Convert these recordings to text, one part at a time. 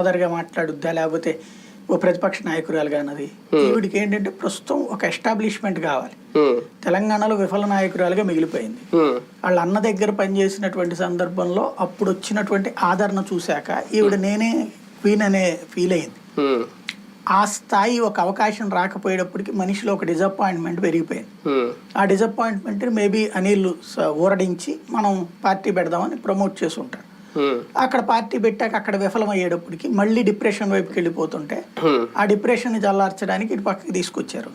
సోదరిగా మాట్లాడుద్దా లేకపోతే ఓ ప్రతిపక్ష నాయకురాలుగా అన్నది ఈవిడికి ఏంటంటే ప్రస్తుతం ఒక ఎస్టాబ్లిష్మెంట్ కావాలి హ్మ్. తెలంగాణలో విఫల నాయకురాలుగా మిగిలిపోయింది హ్మ్. వాళ్ళ అన్న దగ్గర పనిచేసినటువంటి సందర్భంలో అప్పుడు వచ్చినటువంటి ఆదరణ చూశాక ఈవిడ నేనే క్వీన్ అనే ఫీల్ అయింది. ఆ స్థాయి ఒక అవకాశం రాకపోయేటప్పటికి మనిషిలో ఒక డిసప్పాయింట్మెంట్ పెరిగిపోయింది. ఆ డిసప్పాయింట్మెంట్ మేబీ అనిల్ ఊరడించి మనం పార్టీ పెడదామని ప్రమోట్ చేసి ఉంటాడు. అక్కడ పార్టీ పెట్టాక అక్కడ విఫలం అయ్యేటప్పటికి మళ్ళీ డిప్రెషన్ వైపుకి వెళ్ళిపోతుంటే. ఆ డిప్రెషన్ని చల్లార్చడానికి ఇటు పక్కకి తీసుకొచ్చారు.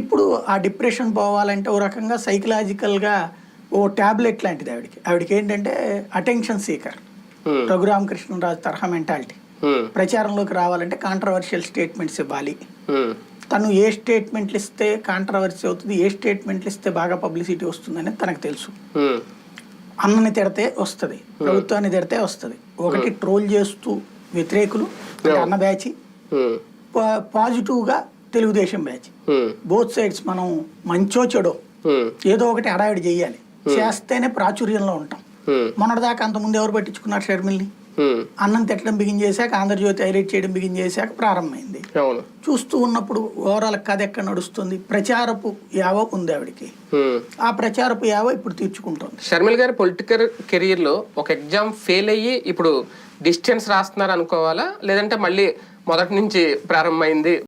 ఇప్పుడు ఆ డిప్రెషన్ పోవాలంటే ఓ రకంగా సైకలాజికల్గా ఓ ట్యాబ్లెట్ లాంటిది ఆవిడకి ఆవిడకి ఏంటంటే అటెన్షన్ సీకర్. రఘురామకృష్ణరాజు తరహా మెంటాలిటీ. ప్రచారంలోకి రావాలంటే కాంట్రవర్షియల్ స్టేట్మెంట్స్ ఇవ్వాలి. తను ఏ స్టేట్మెంట్లు ఇస్తే కాంట్రవర్సీ అవుతుంది ఏ స్టేట్మెంట్లు ఇస్తే బాగా పబ్లిసిటీ వస్తుందని తనకు తెలుసు. అన్నని తిడితే వస్తుంది ప్రభుత్వాన్ని తిడితే వస్తుంది. ఒకటి ట్రోల్ చేస్తూ వ్యతిరేకులు అన్న బ్యాచ్. హ్మ్. పాజిటివ్గా తెలుగుదేశం బ్యాచ్. బోత్ సైడ్స్ మనం మంచో చెడో. ఏదో ఒకటి హడావిడి చేయాలి. చేస్తేనే ప్రాచుర్యంలో ఉంటాం. మొన్నటిదాకా అంతకుముందు ఎవరు పట్టించుకున్నారు షర్మిల్ని. అన్నం తిట్టడం బిగిన్ చేశాక ఆంధ్రజ్యోతి హైలైట్ చేయడం బిగిన్ చేశాక ప్రారంభమైంది. చూస్తూ ఉన్నప్పుడు ఓవరాల్ కథ ఎక్కడ నడుస్తుంది? ప్రచారపు యావ ఉంది ఆవిడకి. ఆ ప్రచారపు యావ ఇప్పుడు తీర్చుకుంటుంది. షర్మిల్ గారి పొలిటికల్ కెరీర్లో ఒక ఎగ్జామ్ ఫెయిల్ అయ్యి ఇప్పుడు డిస్టెన్స్ రాస్తున్నారు అనుకోవాలా? లేదంటే మళ్ళీ మొదటి నుంచి ప్రారంభమైంది?